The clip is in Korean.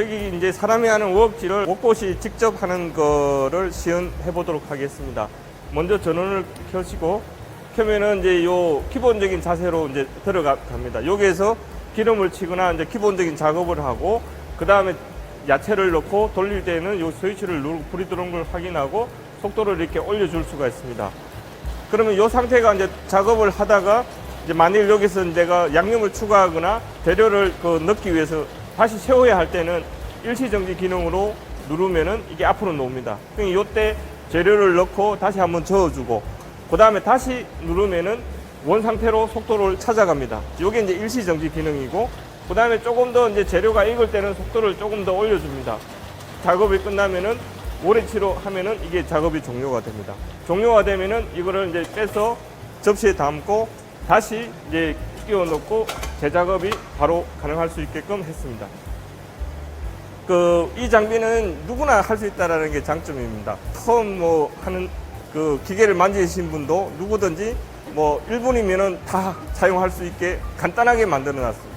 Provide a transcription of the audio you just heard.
저기 이제 사람이 하는 워크지를 곳곳이 직접 하는 거를 시연해 보도록 하겠습니다. 먼저 전원을 켜시고 켜면은 이제 요 기본적인 자세로 이제 들어갑니다. 여기에서 기름을 치거나 이제 기본적인 작업을 하고 그 다음에 야채를 넣고 돌릴 때는 요 스위치를 누르고 불이 들어온 걸 확인하고 속도를 이렇게 올려줄 수가 있습니다. 그러면 이 상태가 이제 작업을 하다가 이제 만일 여기서 내가 양념을 추가하거나 재료를 그 넣기 위해서 다시 세워야 할 때는 일시정지 기능으로 누르면은 이게 앞으로 놓습니다. 그러니까 이때 재료를 넣고 다시 한번 저어주고 그 다음에 다시 누르면은 원 상태로 속도를 찾아갑니다. 이게 이제 일시정지 기능이고 그 다음에 조금 더 이제 재료가 익을 때는 속도를 조금 더 올려줍니다. 작업이 끝나면은 모래치로 하면은 이게 작업이 종료가 됩니다. 종료가 되면은 이거를 이제 빼서 접시에 담고 다시 이제 끼워 넣고 재작업이 바로 가능할 수 있게끔 했습니다. 그 이 장비는 누구나 할 수 있다라는 게 장점입니다. 처음 뭐 하는 그 기계를 만지신 분도 누구든지 뭐 1분이면은 다 사용할 수 있게 간단하게 만들어 놨습니다.